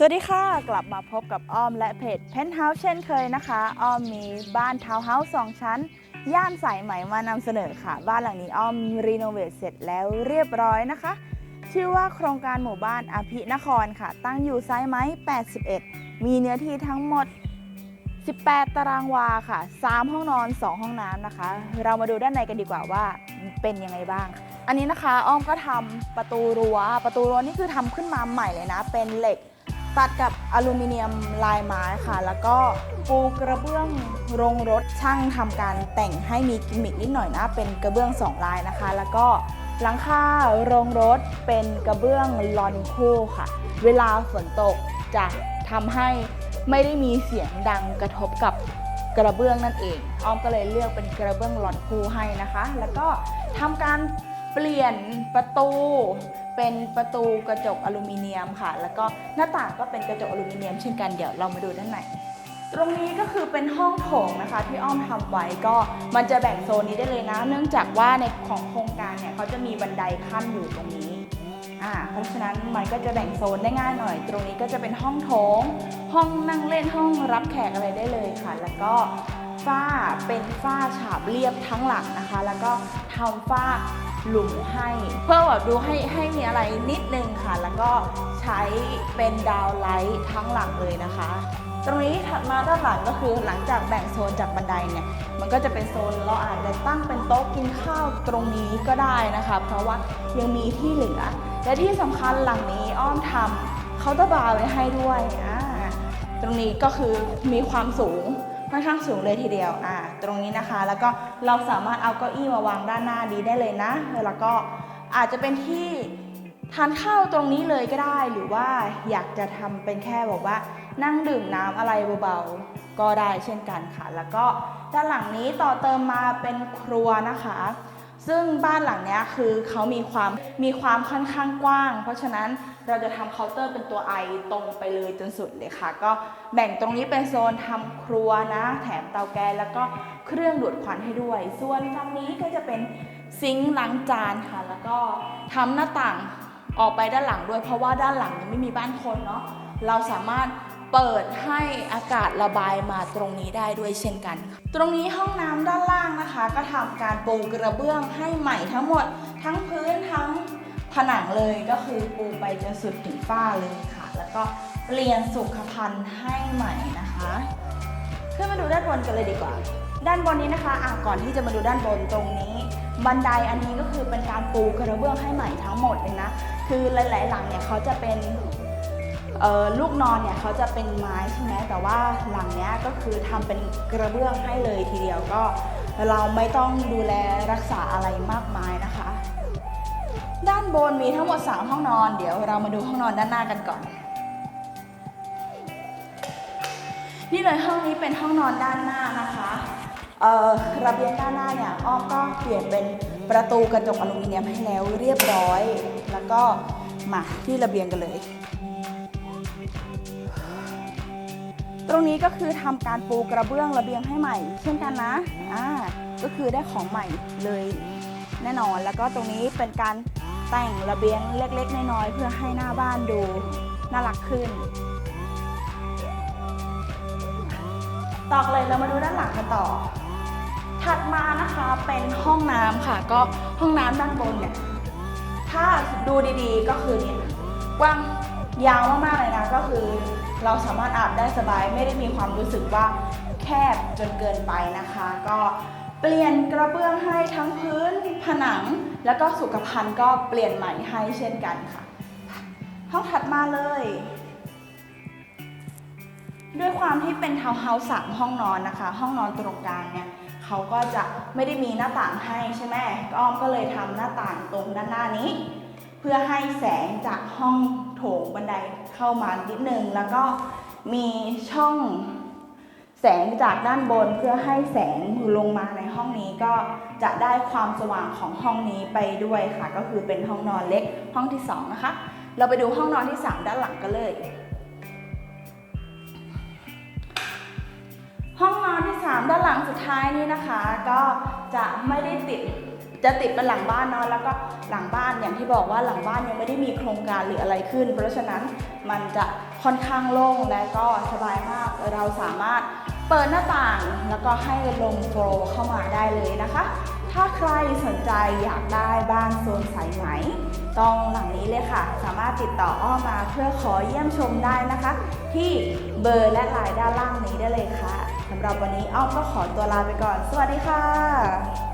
สวัสดีค่ะ กลับมาพบกับอ้อมและเพจเพนท์เฮาส์เช่นเคยนะคะ อ้อมมีบ้านทาวน์เฮาส์สองชั้น ย่านสายไหมมานำเสนอค่ะ บ้านหลังนี้อ้อมรีโนเวทเสร็จแล้วเรียบร้อยนะคะ ชื่อว่าโครงการหมู่บ้านอภินครค่ะ ตั้งอยู่ซ้ายไหม 81 มีเนื้อที่ทั้งหมด 18 ตารางวาค่ะ 3 ห้องนอน 2 ห้องน้ำนะคะ เรามาดูด้านในกันดีกว่าว่าเป็นยังไงบ้าง อันนี้นะคะอ้อมก็ทำประตูรั้ว ประตูรั้วนี่คือทำขึ้นมาใหม่เลยนะ เป็นเหล็กัดกับอลูมิเนียมลายไม้ค่ะ แล้วก็ปูกระเบื้องโรงรถช่างทำการแต่งให้มีกิมมิคนิดหน่อยนะ เป็นกระเบื้องสองลายนะคะ แล้วก็หลังคาโรงรถเป็นกระเบื้องลอนคู่ค่ะ เวลาฝนตกจะทำให้ไม่ได้มีเสียงดังกระทบกับกระเบื้องนั่นเอง อ้อมก็เลยเลือกเป็นกระเบื้องลอนคู่ให้นะคะ แล้วก็ทำการเปลี่ยนประตู เป็นประตูกระจกอลูมิเนียมค่ะ แล้วก็หน้าต่างก็เป็นกระจกอลูมิเนียมเช่นกันเดี๋ยวเรามาดูด้านในตรงนี้ก็คือเป็นห้องโถงนะคะที่อ้อมทำไว้ก็มันจะแบ่งโซนนี้ได้เลยนะ เนื่องจากว่าในของโครงการเนี่ยเขาจะมีบันไดขั้นอยู่ตรงนี้อ่าเพราะฉะนั้นมันก็จะแบ่งโซนได้ง่ายหน่อย ตรงนี้ก็จะเป็นห้องโถง ห้องนั่งเล่นห้องรับแขกอะไรได้เลยค่ะ แล้วก็ฝ้าเป็นฝ้าฉาบเรียบทั้งหลังนะคะ แล้วก็ทำฝ้า หลุมให้ เพื่อแบบดูให้ให้มีอะไรนิดนึงค่ะ แล้วก็ใช้เป็นดาวไลท์ทั้งหลังเลยนะคะ ตรงนี้ถัดมาด้านหลังก็คือหลังจากแบ่งโซนจากบันไดเนี่ยมันก็จะเป็นโซนเราอาจจะตั้งเป็นโต๊ะกินข้าวตรงนี้ก็ได้นะคะ เพราะว่ายังมีที่เหลือ และที่สำคัญหลังนี้อ้อมทำเคาน์เตอร์บาร์ไว้ให้ด้วยอ่าตรงนี้ก็คือมีความสูงค่อนข้างสูงเลยทีเดียวอ่า ตรงนี้นะคะ แล้วก็เราสามารถเอาเก้าอี้มาวางด้านหน้าดีได้เลยนะ แล้วก็อาจจะเป็นที่ทานข้าวตรงนี้เลยก็ได้ หรือว่าอยากจะทำเป็นแค่บอกว่า นั่งดื่มน้ำอะไรเบาๆก็ได้เช่นกันค่ะ แล้วก็ด้านหลังนี้ต่อเติมมาเป็นครัวนะคะ ซึ่งบ้านหลังนี้คือเขามีความมีความค่อนข้างกว้าง เพราะฉะนั้นเราจะทำเคาน์เตอร์เป็นตัวไอตรงไปเลยจนสุดเลยค่ะ ก็แบ่งตรงนี้เป็นโซนทำครัวนะ แถมเตาแก๊สแล้วก็เครื่องดูดควันให้ด้วย ส่วนฝั่งนี้ก็จะเป็นซิงค์ล้างจานค่ะ แล้วก็ทำหน้าต่างออกไปด้านหลังด้วย เพราะว่าด้านหลังยังไม่มีบ้านคนเนาะเราสามารถ เปิดให้อากาศระบายมาตรงนี้ได้ด้วยเช่นกัน ตรงนี้ห้องน้ำด้านล่างนะคะ ก็ทำการปูกระเบื้องให้ใหม่ทั้งหมด ทั้งพื้นทั้งผนังเลยก็คือปูไปจนสุดถึงฝ้าเลยค่ะ แล้วก็เปลี่ยนสุขภัณฑ์ให้ใหม่นะคะขึ้นมาดูด้านบนกันเลยดีกว่า ด้านบนนี้นะคะอะก่อนที่จะมาดูด้านบนตรงนี้ บันไดอันนี้ก็คือเป็นการปูกระเบื้องให้ใหม่ทั้งหมดเลยนะคือหลาย ๆ หลังเนี่ยเขาจะเป็น ลูกนอนเนี่ยเขาจะเป็นไม้ใช่ไหมแต่ว่าหลังเนี้ยก็คือทำเป็นกระเบื้องให้เลยทีเดียวก็เราไม่ต้องดูแลรักษาอะไรมากมายนะคะ ด้านบนมีทั้งหมด 3 ห้องนอน เดี๋ยวเรามาดูห้องนอนด้านหน้ากันก่อน นี่เลยห้องนี้เป็นห้องนอนด้านหน้านะคะเออระเบียงด้านหน้าเนี่ยอ้อมก็เปลี่ยนเป็นประตูกระจกอลูมิเนียมให้แล้วเรียบร้อย แล้วก็มาที่ระเบียงกันเลย ตรงนี้ก็คือทำการปูกระเบื้องระเบียงให้ใหม่ เช่นกันนะอ่าก็คือได้ของใหม่เลยแน่นอน แล้วก็ตรงนี้เป็นการแต่งระเบียงเล็ก ๆ น้อยๆเพื่อให้หน้าบ้านดูน่ารักขึ้น ต่อเลยเรามาดูด้านหลังกันต่อ ถัดมานะคะเป็นห้องน้ำค่ะ ก็ห้องน้ำด้านบนเนี่ย ถ้าดูดีๆก็คือเนี่ยกว้างยาวมากๆเลยนะก็คือ เราสามารถอาบได้สบายไม่ได้มีความรู้สึกว่าแคบจนเกินไปนะคะ ก็เปลี่ยนกระเบื้องให้ทั้งพื้นผนัง แล้วก็สุขภัณฑ์ก็เปลี่ยนใหม่ให้เช่นกันค่ะ ห้องถัดมาเลย ด้วยความที่เป็นทาวน์เฮาส์สามห้องนอนนะคะ ห้องนอนตรงกลางเนี่ยเขาก็จะไม่ได้มีหน้าต่างให้ใช่ไหมก็อ้อมก็เลยทำหน้าต่างตรงด้านหน้านี้ เพื่อให้แสงจากห้อง โถงบันไดเข้ามานิดนึง แล้วก็มีช่องแสงจากด้านบนเพื่อให้แสงลงมาในห้องนี้ก็จะได้ความสว่างของห้องนี้ไปด้วยค่ะ ก็คือเป็นห้องนอนเล็กห้องที่สองนะคะ เราไปดูห้องนอนที่สามด้านหลังกันเลย ห้องนอนที่ 3 ด้านหลังสุดท้ายนี้นะคะ ก็จะไม่ได้ติด จะติดเป็นหลังบ้านเนาะแล้วก็หลังบ้านอย่างที่บอกว่าหลังบ้านยังไม่ได้มีโครงการหรืออะไรขึ้น เพราะฉะนั้นมันจะค่อนข้างโล่งและก็สบายมากเราสามารถเปิดหน้าต่างแล้วก็ให้ลมโฟลเข้ามาได้เลยนะคะ ถ้าใครสนใจอยากได้บ้านโซนสายไหม ต้องหลังนี้เลยค่ะ สามารถติดต่ออ้อมมาเพื่อขอเยี่ยมชมได้นะคะ ที่เบอร์และไลน์ด้านล่างนี้ได้เลยค่ะสำหรับวันนี้อ้อมก็ขอตัวลาไปก่อน สวัสดีค่ะ